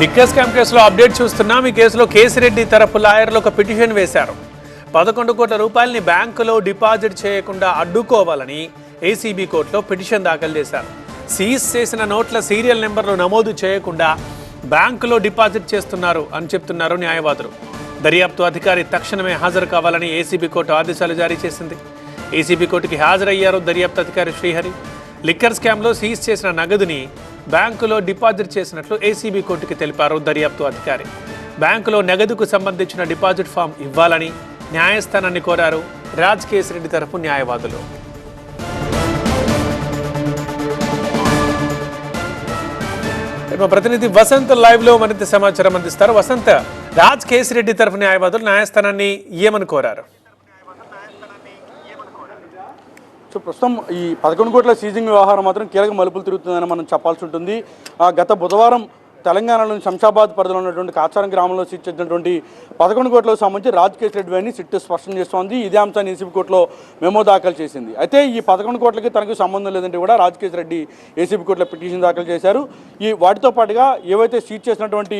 Liquor scam కేసులో update చూస్తున్నాం ఈ కేసులో కేసిరెడ్డి తరపు లాయర్లు ఒక పిటిషన్ వేశారు. పదకొండు కోట్ల రూపాయలని బ్యాంకులో డిపాజిట్ చేయకుండా అడ్డుకోవాలని ఏసీబీ కోర్టులో పిటిషన్ దాఖలు చేశారు. సీజ్ చేసిన నోట్ల సీరియల్ నెంబర్లు నమోదు చేయకుండా బ్యాంకులో డిపాజిట్ చేస్తున్నారు అని చెప్తున్నారు న్యాయవాదులు. దర్యాప్తు అధికారి తక్షణమే హాజరు కావాలని ఏసీబీ కోర్టు ఆదేశాలు జారీ చేసింది. ఏసీబీ కోర్టుకి హాజరయ్యారు దర్యాప్తు అధికారి శ్రీహరి. లిక్కర్ స్కామ్లో సీజ్ చేసిన నగదుని బ్యాంకులో డిపాజిట్ చేసినట్లు ఏసీబీ కోర్టుకి తెలిపారు దర్యాప్తు అధికారి. బ్యాంకులో నగదుకు సంబంధించిన డిపాజిట్ ఫామ్ ఇవ్వాలని న్యాయస్థానాన్ని కోరారు రాజ్ కేసిరెడ్డి తరపు న్యాయవాదులు. మా ప్రతినిధి వసంత్ లైవ్లో మరింత సమాచారం అందిస్తారు. వసంత్ రాజ్ కేసిరెడ్డి తరపు న్యాయవాదులు న్యాయస్థానాన్ని ఏమని కోరారు. సో ప్రస్తుతం ఈ పదకొండు కోట్ల సీజింగ్ వ్యవహారం మాత్రం కీలక మలుపులు తిరుగుతుందని మనం చెప్పాల్సి ఉంటుంది. ఆ, గత బుధవారం తెలంగాణలోని శంషాబాద్ పరిధిలో ఉన్నటువంటి కాచారం గ్రామంలో సిట్ చేసినటువంటి పదకొండు కోట్లకు సంబంధించి రాజకేష్ రెడ్డి అని సిట్ స్పష్టం చేస్తోంది. ఇదే అంశాన్ని ఏసీబీ కోర్టులో మెమో దాఖలు చేసింది. అయితే ఈ పదకొండు కోట్లకి తనకు సంబంధం లేదంటే కూడా రాజకేష్ రెడ్డి ఏసీబీ కోర్టులో పిటిషన్ దాఖలు చేశారు. ఈ వాటితో పాటుగా ఏవైతే సీట్ చేసినటువంటి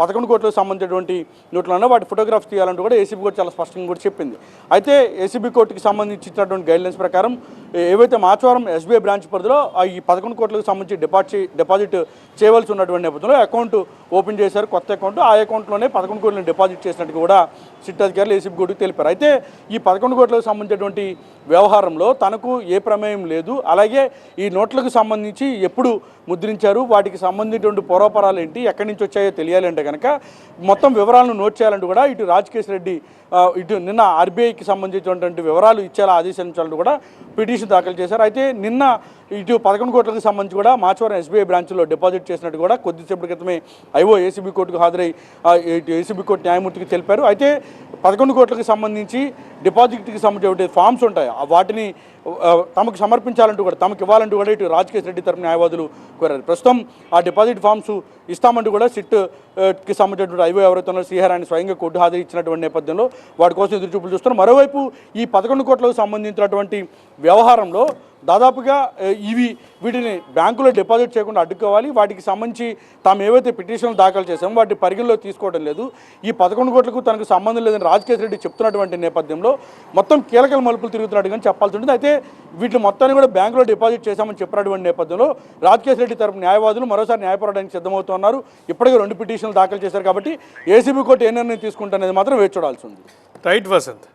పదకొండు కోట్లకు సంబంధించినటువంటి నోట్లను వాటి ఫోటోగ్రాఫ్స్ తీయాలంటూ కూడా ఏసీబీ కోర్టు చాలా స్పష్టంగా కూడా చెప్పింది. అయితే ఏసీబీ కోర్టుకి సంబంధించినటువంటి గైడ్లైన్స్ ప్రకారం ఏవైతే మాచవరం ఎస్బీఐ బ్రాంచ్ పరిధిలో ఈ పదకొండు కోట్లకు సంబంధించి డిపాజిట్ డిపాజిట్ చేయవలసి ఉన్నటువంటి నేపథ్యంలో అకౌంట్ ఓపెన్ చేశారు కొత్త అకౌంట్. ఆ అకౌంట్లోనే పదకొండు కోట్లను డిపాజిట్ చేసినట్టు కూడా సిట్ అధికారులు ఏసీబీ కోర్టుకు తెలిపారు. అయితే ఈ పదకొండు కోట్లకు సంబంధించినటువంటి వ్యవహారంలో తనకు ఏ ప్రమేయం లేదు. అలాగే ఈ నోట్లకు సంబంధించి ఎప్పుడు ముద్రించారు? వాటికి సంబంధించినటువంటి పూర్వపరాలు ఏంటి? ఎక్కడి నుంచి వచ్చాయో తెలియాలంటే కనుక మొత్తం వివరాలను నోట్ చేయాలంటే కూడా ఇటు రాజకేశ్ రెడ్డి ఇటు నిన్న ఆర్బీఐకి సంబంధించినటువంటి వివరాలు ఇచ్చేలా ఆదేశించాలని కూడా పిటిషన్ దాఖలు చేశారు. అయితే నిన్న ఇటు పదకొండు కోట్లకు సంబంధించి కూడా మాచవరం ఎస్బీఐ బ్రాంచ్లో డిపాజిట్ చేసినట్టు కూడా కొద్దిసేపటి క్రితమే ఐఓ ఏసీబీ కోర్టుకు హాజరై ఏసీబీ కోర్టు న్యాయమూర్తికి తెలిపారు. అయితే పదకొండు కోట్లకు సంబంధించి డిపాజిట్కి సంబంధించిన ఫామ్స్ ఉంటాయి. ఆ వాటిని తమకు సమర్పించాలంటూ కూడా తమకు ఇవ్వాలంటూ కూడా ఇటు రాజకేష్ రెడ్డి తరపు న్యాయవాదులు కోరారు. ప్రస్తుతం ఆ డిపాజిట్ ఫామ్స్ ఇస్తామంటూ కూడా సిట్కి సంబంధించినటువంటి ఐవో ఎవరైతే ఉన్నారో శ్రీహరాన్ని స్వయంగా కోర్టు హాజరు ఇచ్చినటువంటి నేపథ్యంలో వాటి కోసం ఎదురు చూపులు చూస్తున్నారు. మరోవైపు ఈ పదకొండు కోట్లకు సంబంధించినటువంటి వ్యవహారంలో దాదాపుగా ఇవి వీటిని బ్యాంకులో డిపాజిట్ చేయకుండా అడ్డుకోవాలి. వాటికి సంబంధించి తాము ఏవైతే పిటిషన్లు దాఖలు చేశామో వాటి పరిగణలో తీసుకోవడం లేదు. ఈ పదకొండు కోట్లకు తనకు సంబంధం లేదని రాజకేష్ రెడ్డి చెప్తున్నటువంటి నేపథ్యంలో మొత్తం కీలక మలుపులు తిరుగుతున్నట్టు కానీ చెప్పాల్సి ఉంటుంది. అయితే వీటిని మొత్తాన్ని కూడా బ్యాంకులో డిపాజిట్ చేశామని చెప్పినటువంటి నేపథ్యంలో రాజకేశ్ రెడ్డి తరపు న్యాయవాదులు మరోసారి న్యాయపోరాటానికి సిద్ధమవుతున్నారు. ఇప్పటికే రెండు పిటిషన్లు దాఖలు చేశారు కాబట్టి ఏసీబీ కోర్టు ఏ నిర్ణయం తీసుకుంటున్నది మాత్రం వేచి చూడాల్సి ఉంది. రైట్ వసంత్.